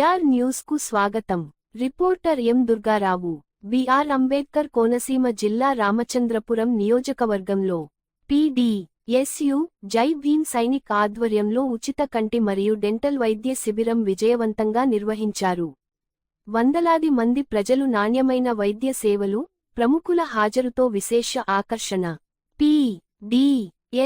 AR న్యూస్కు స్వాగతం. Reporter M Durgarao BR Ambedkar Konaseema జిల్లా రామచంద్రపురం నియోజకవర్గంలో పిడి ఎస్యు జై భీమ్ సైనిక్ ఆధ్వర్యంలో ఉచిత కంటి మరియు డెంటల్ వైద్య శిబిరం విజయవంతంగా నిర్వహించారు. వందలాది మంది ప్రజలు నాణ్యమైన వైద్య సేవలు ప్రముఖుల హాజరుతో విశేష ఆకర్షణ. పి డి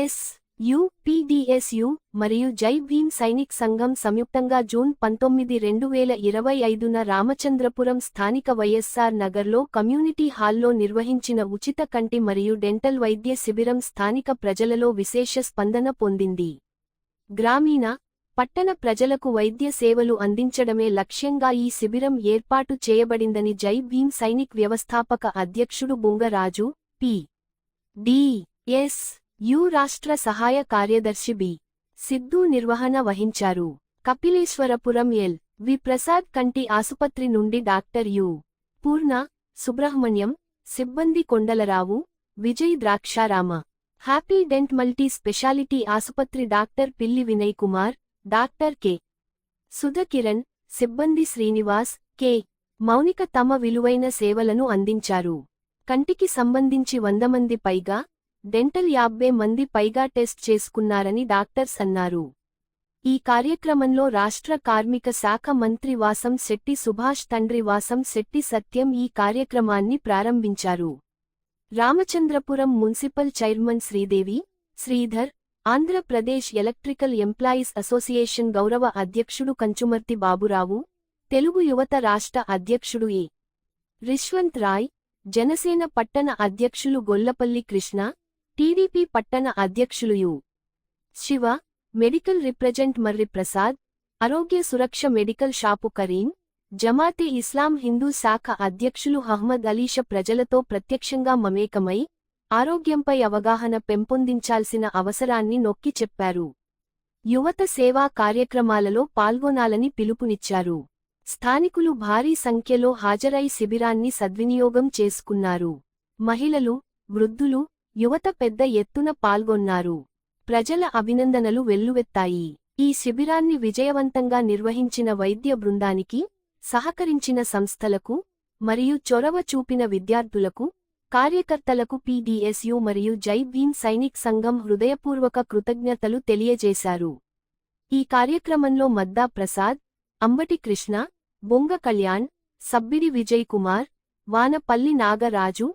ఎస్ యుపిడిఎస్యు మరియు జై భీమ్ సైనిక్ సంఘం సంయుక్తంగా జూన్ పంతొమ్మిది రెండు వేల ఇరవై ఐదున రామచంద్రపురం స్థానిక వైఎస్సార్ నగర్లో కమ్యూనిటీ హాల్లో నిర్వహించిన ఉచిత కంటి మరియు డెంటల్ వైద్య శిబిరం స్థానిక ప్రజలలో విశేష స్పందన పొందింది. గ్రామీణ పట్టణ ప్రజలకు వైద్య సేవలు అందించడమే లక్ష్యంగా ఈ శిబిరం ఏర్పాటు చేయబడిందని జై భీమ్ సైనిక్ వ్యవస్థాపక అధ్యక్షుడు Bungaraju P. D. S. U రాష్ట్ర సహాయ కార్యదర్శి బి. సిద్ధు నిర్వహణ వహించారు. కపిలేశ్వరపురం ఎల్. వి. ప్రసాద్ కంటి ఆసుపత్రి నుండి డాక్టర్ యు. పూర్ణ సుబ్రహ్మణ్యం సిబ్బంది Kondalarao Vijay Draksharama. Happy dent multi speciality ఆసుపత్రి doctor Pilli Vinay Kumar doctor K. Sudhakiran సిబ్బంది శ్రీనివాస్ కె. మౌనిక తమ విలువైన సేవలను అందించారు. కంటికి సంబంధించి వంద మంది పైగా డెంటల్ యాభై మంది పైగా టెస్ట్ చేసుకున్నారని డాక్టర్స్ అన్నారు. ఈ కార్యక్రమంలో రాష్ట్ర కార్మిక శాఖ మంత్రి వాసం శెట్టి సుభాష్ తండ్రి వాసం శెట్టి సత్యం ఈ కార్యక్రమాన్ని ప్రారంభించారు. Ramachandrapuram municipal chairman Sridevi Sridhar Andhra Pradesh electrical employees association గౌరవ అధ్యక్షుడు కంచుమర్తి బాబురావు తెలుగు యువత రాష్ట్ర అధ్యక్షుడు ఏ. రిష్వంత్ రాయ్ జనసేన పట్టణ అధ్యక్షులు గొల్లపల్లి కృష్ణ టీడీపీ పట్టణ అధ్యక్షులు U. Siva medical represent Marri Prasad Arogya Suraksha medical shop Karim Jamaate Islam Hindu శాఖ అధ్యక్షులు అహ్మద్ అలీష ప్రజలతో ప్రత్యక్షంగా మమేకమై ఆరోగ్యంపై అవగాహన పెంపొందించాల్సిన అవసరాన్ని నొక్కి చెప్పారు. యువత సేవా కార్యక్రమాలలో పాల్గొనాలని పిలుపునిచ్చారు. స్థానికులు భారీ సంఖ్యలో హాజరై శిబిరాన్ని సద్వినియోగం చేసుకున్నారు. మహిళలు వృద్ధులు యువత పెద్ద ఎత్తున పాల్గొన్నారు. ప్రజల అభినందనలు వెల్లువెత్తాయి. ఈ శిబిరాన్ని విజయవంతంగా నిర్వహించిన వైద్య బృందానికి సహకరించిన సంస్థలకు మరియు చొరవ చూపిన విద్యార్థులకు కార్యకర్తలకు పీడీఎస్యు మరియు జై సైనిక్ సంఘం హృదయపూర్వక కృతజ్ఞతలు తెలియజేశారు. ఈ కార్యక్రమంలో మద్దా Prasad Ambati Krishna Bonga Kalyan Sabbidi Vijay Kumar Vanapalli Nagaraju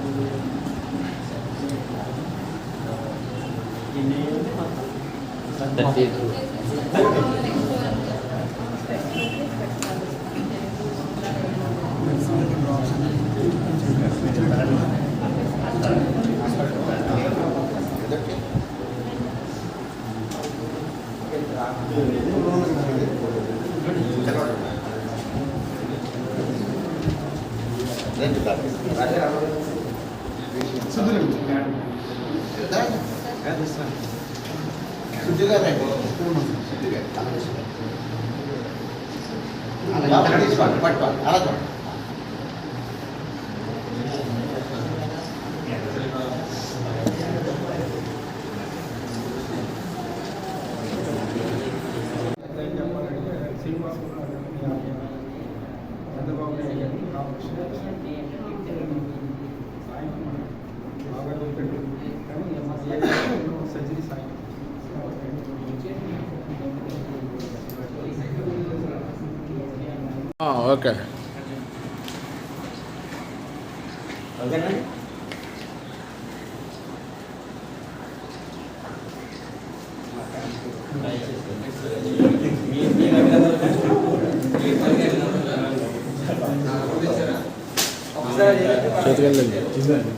ini. Tadi itu అలా తీసుకోండి పట్టుకోండి అలా ఓకే చేతికెళ్ళండి సిద్ధు గారు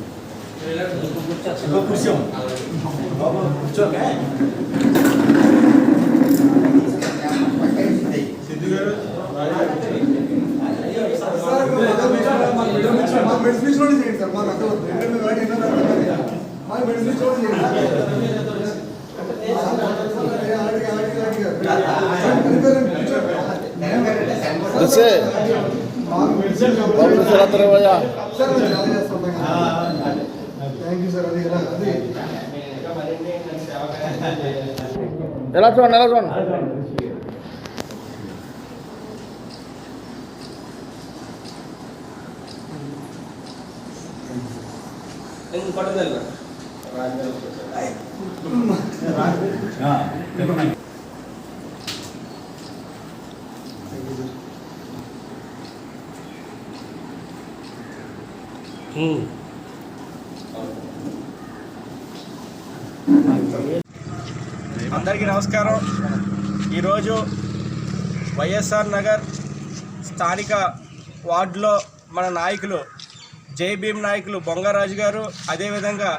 మెడిసిన్ ఇచ్చి చేయండి సార్ మాకు అర్థం అవుతుంది ఎందుకంటే మేము వాడి ఎన్నో అర్థం కాదు. మాకు మెడిసిన్ ఇచ్చి చేయండి ఆడికి, ఆడికి, ఆడికి. అడిగారు, కూర్చోండి. దసే మాకు మెడిసిన్ బాబు సరాత్రే భయ్యా సార్ మేము చాలా చేస్తాం థ్యాంక్ యూ సార్ అది ఎలా అది ఎలా చూడండి ఎలా చూడండి అందరికీ నమస్కారం. ఈరోజు వైఎస్ఆర్ నగర్ స్థానిక వార్డులో మన నాయకులు జై భీమ్ నాయకులు బొంగరాజు గారు అదేవిధంగా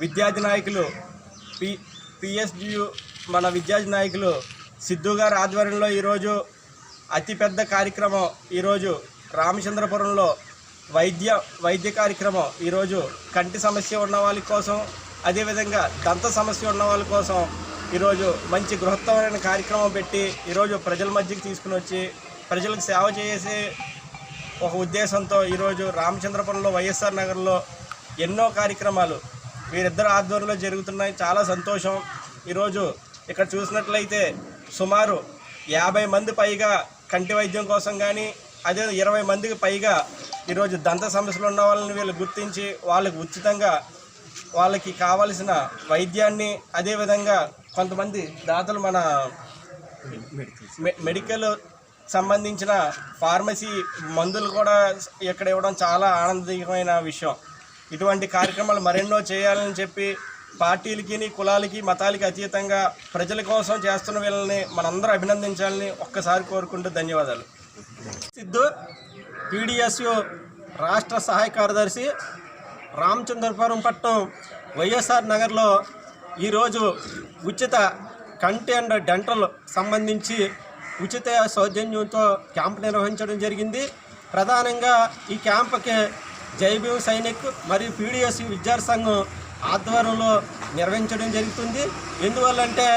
విద్యార్థి నాయకులు పి పిఎస్డియు మన విద్యార్థి నాయకులు సిద్ధు గారి ఆధ్వర్యంలో ఈరోజు అతిపెద్ద కార్యక్రమం ఈరోజు రామచంద్రపురంలో వైద్య వైద్య కార్యక్రమం ఈరోజు కంటి సమస్య ఉన్న వాళ్ళ కోసం అదేవిధంగా దంత సమస్య ఉన్న వాళ్ళ కోసం ఈరోజు మంచి బృహత్తమైన కార్యక్రమం పెట్టి ఈరోజు ప్రజల మధ్యకి తీసుకుని వచ్చి ప్రజలకు సేవ చేసే ఒక ఉద్దేశంతో ఈరోజు రామచంద్రపురంలో వైఎస్ఆర్ నగర్లో ఎన్నో కార్యక్రమాలు వీరిద్దరు ఆధ్వర్యంలో జరుగుతున్నాయి. చాలా సంతోషం. ఈరోజు ఇక్కడ చూసినట్లయితే సుమారు యాభై మంది పైగా కంటి వైద్యం కోసం కానీ అదే ఇరవై మందికి పైగా ఈరోజు దంత సమస్యలు ఉన్న వాళ్ళని వీళ్ళు గుర్తించి వాళ్ళకి ఉచితంగా వాళ్ళకి కావలసిన వైద్యాన్ని అదేవిధంగా కొంతమంది దాతలు మన మెడికల్ సంబంధించిన ఫార్మసీ మందులు కూడా ఇక్కడ ఇవ్వడం చాలా ఆనందకరమైన విషయం. ఇటువంటి కార్యక్రమాలు మరెన్నో చేయాలని చెప్పి పార్టీలకి కులాలకి మతాలకి అతీతంగా ప్రజల కోసం చేస్తున్న వీళ్ళని మనందరూ అభినందించాలని ఒక్కసారి కోరుకుంటూ ధన్యవాదాలు. సిద్ధు పీడిఎస్యు రాష్ట్ర సహాయ కార్యదర్శి రామచంద్రపురం పట్టణం వైఎస్ఆర్ నగర్లో ఈరోజు ఉచిత కంటి అండ్ డెంటల్ సంబంధించి ఉచిత సౌజన్యంతో క్యాంప్ నిర్వహించడం జరిగింది. ప్రధానంగా ఈ క్యాంప్కి జై సైనిక్ మరియు పీడిఎస్ విద్యార్థి సంఘం ఆధ్వర్యంలో నిర్వహించడం జరుగుతుంది. ఎందువల్లంటే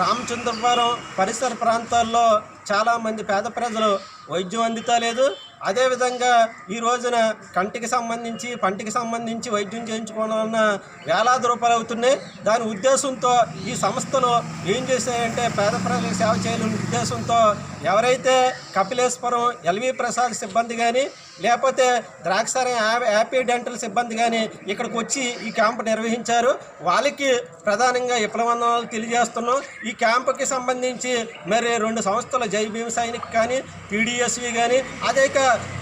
రామచంద్రపురం పరిసర ప్రాంతాల్లో చాలామంది పేద ప్రజలు వైద్యం అందుతలేదు. అదేవిధంగా ఈ రోజున కంటికి సంబంధించి పంటికి సంబంధించి వైద్యం చేయించుకోవడం వలన వేలాది రూపాయలు అవుతున్నాయి. దాని ఉద్దేశంతో ఈ సంస్థలు ఏం చేశాయంటే పేద ప్రజలకు సేవ చేయాలనే ఉద్దేశంతో ఎవరైతే కపిలేశ్వరం ఎల్వి ప్రసాద్ సిబ్బంది కానీ లేకపోతే ద్రాక్షారం యా- డెంటల్ సిబ్బంది కానీ ఇక్కడికి వచ్చి ఈ క్యాంపు నిర్వహించారు. వాళ్ళకి ప్రధానంగా విప్లవందనాలు తెలియజేస్తున్నాం. ఈ క్యాంపుకి సంబంధించి మరి రెండు సంస్థలు జై భీమ్ సైనిక్ కానీ పీడిఎస్వి కానీ అనేక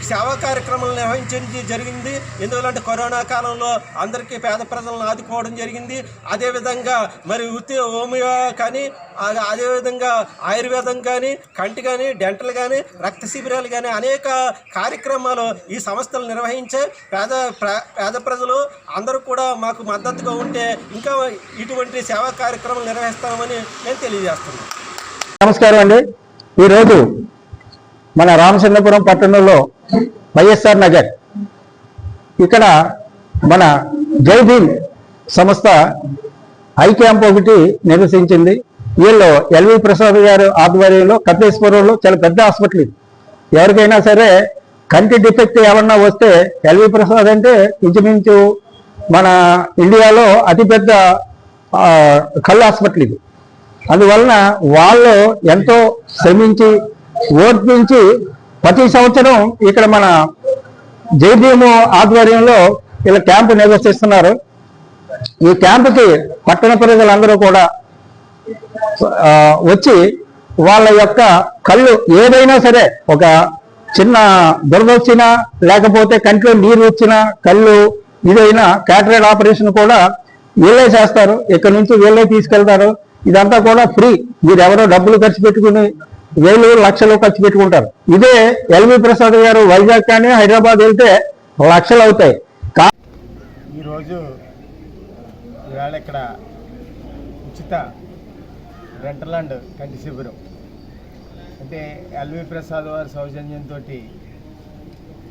సేవా కార్యక్రమాలు నిర్వహించడం జరిగింది. ఎందుకంటే కరోనా కాలంలో అందరికీ పేద ప్రజలను ఆదుకోవడం జరిగింది. అదేవిధంగా మరి ఉత్తి హోమియో కానీ అదేవిధంగా ఆయుర్వేదం కానీ కంటి కానీ డెంటల్ కానీ రక్త శిబిరాలు కానీ అనేక కార్యక్రమాలు ఈ సంస్థలు నిర్వహించే పేద పేద ప్రజలు అందరూ కూడా మాకు మద్దతుగా ఉంటే ఇంకా ఇటువంటి సేవా కార్యక్రమాలు నిర్వహిస్తామని నేను తెలియజేస్తున్నాను. నమస్కారం అండి. ఈరోజు మన రామచంద్రపురం పట్టణంలో వైఎస్ఆర్ నగర్. ఇక్కడ మన జై భీమ్ సంస్థ ఐ క్యాంప్ ఒకటి నిర్వహించింది వీళ్ళు ఎల్వి ప్రసాద్ గారు ఆధ్వర్యంలో కపిలేశ్వరంలో చాలా పెద్ద హాస్పిటల్ ఇది. ఎవరికైనా సరే కంటి డిఫెక్ట్ ఏమన్నా వస్తే ఎల్వి ప్రసాద్ అంటే ఇంచుమించు మన ఇండియాలో అతిపెద్ద కళ్ళు హాస్పిటల్ ఇది. అందువలన వాళ్ళు ఎంతో శ్రమించి ఓర్పించి ప్రతి సంవత్సరం ఇక్కడ మన జైభీము ఆధ్వర్యంలో ఇలా క్యాంపు నిర్వహిస్తున్నారు. ఈ క్యాంపుకి పట్టణ ప్రజలందరూ కూడా వచ్చి వాళ్ళ యొక్క కళ్ళు ఏదైనా సరే ఒక చిన్న దురదొచ్చినా లేకపోతే కంట్లో నీరు వచ్చినా కళ్ళు ఇదైనా క్యాటరేట్ ఆపరేషన్ కూడా వీళ్ళే చేస్తారు. ఇక్కడ నుంచి వీళ్ళే తీసుకెళ్తారు. ఇదంతా కూడా ఫ్రీ. మీరు ఎవరో డబ్బులు ఖర్చు పెట్టుకుని వేలు లక్షలు ఖర్చు పెట్టుకుంటారు. ఇదే ఎల్వి ప్రసాద్ గారు వైజాగ్ కానీ హైదరాబాద్ వెళ్తే లక్షలు అవుతాయి. ఈరోజు ఇవాళ ఇక్కడ ఉచిత రెంటల్ అండ్ కంటి శిబిరం. అంటే ఎల్వి ప్రసాద్ వారి సౌజన్యంతో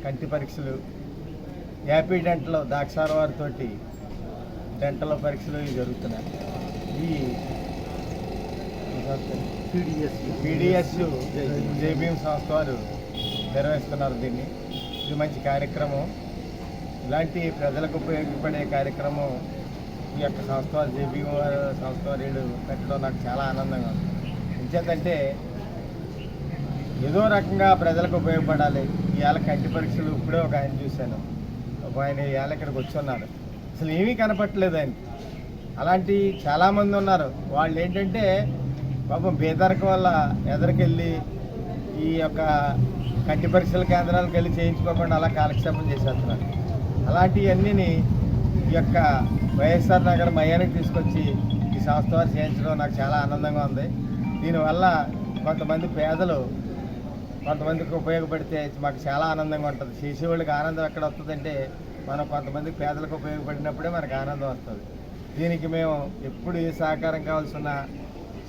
కంటి పరీక్షలు హ్యాపీ డెంటల్ దాక్షార వారితో డెంటల్ పరీక్షలు ఇవి జరుగుతున్నాయి. ఈ పీడిఎస్ జేబీఎం సంస్థ వారు నిర్వహిస్తున్నారు దీన్ని. ఇది మంచి కార్యక్రమం. ఇలాంటి ప్రజలకు ఉపయోగపడే కార్యక్రమం ఈ యొక్క సంస్థ వారు సంస్థ రేడు పెట్టడం నాకు చాలా ఆనందంగా ఉంది. ఎంచేతంటే ఏదో రకంగా ప్రజలకు ఉపయోగపడాలి. ఇవాళ కంటి పరీక్షలు ఇప్పుడే ఒక ఆయన చూశాను. ఒక ఆయన ఇవాళ ఇక్కడికి వచ్చున్నారు అసలు ఏమీ కనపట్టలేదు ఆయన అలాంటి చాలామంది ఉన్నారు. వాళ్ళు ఏంటంటే పాపం బేదరక వల్ల ఎదరికెళ్ళి ఈ యొక్క కంటి పరీక్షల కేంద్రాలకు వెళ్ళి చేయించుకోకుండా అలా కాలక్షేపం చేసేస్తున్నారు. అలాంటివన్నీ ఈ యొక్క వైఎస్ఆర్ నగర్ మయానికి తీసుకొచ్చి ఈ సంస్థ వారు చేయించడం నాకు చాలా ఆనందంగా ఉంది. దీనివల్ల కొంతమంది పేదలు కొంతమందికి ఉపయోగపడితే మాకు చాలా ఆనందంగా ఉంటుంది. చేసేవాళ్ళకి ఆనందం ఎక్కడ వస్తుందంటే మనం కొంతమంది పేదలకు ఉపయోగపడినప్పుడే మనకు ఆనందం వస్తుంది. దీనికి మేము ఎప్పుడు ఏ సహకారం కావాల్సిన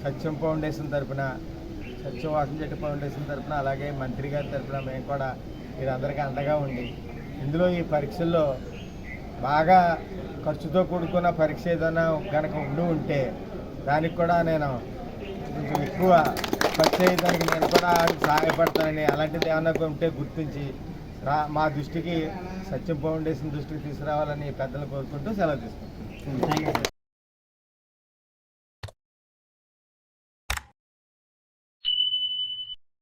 సత్యం ఫౌండేషన్ తరఫున సత్యం వాసన చెట్టు ఫౌండేషన్ తరఫున అలాగే మంత్రి గారి తరఫున మేము కూడా మీరందరికీ అండగా ఉండి ఇందులో ఈ పరీక్షల్లో బాగా ఖర్చుతో కూడుకున్న పరీక్ష ఏదైనా కనుక ఉండి ఉంటే దానికి కూడా నేను కొంచెం ఎక్కువ ఖర్చు అయ్యేదానికి నేను కూడా సహాయపడతానని అలాంటిది ఏమన్నా ఉంటే గుర్తించి రా మా దృష్టికి సత్యం ఫౌండేషన్ దృష్టికి తీసుకురావాలని పెద్దలు కోరుకుంటూ సెలవు తీసుకుంటాను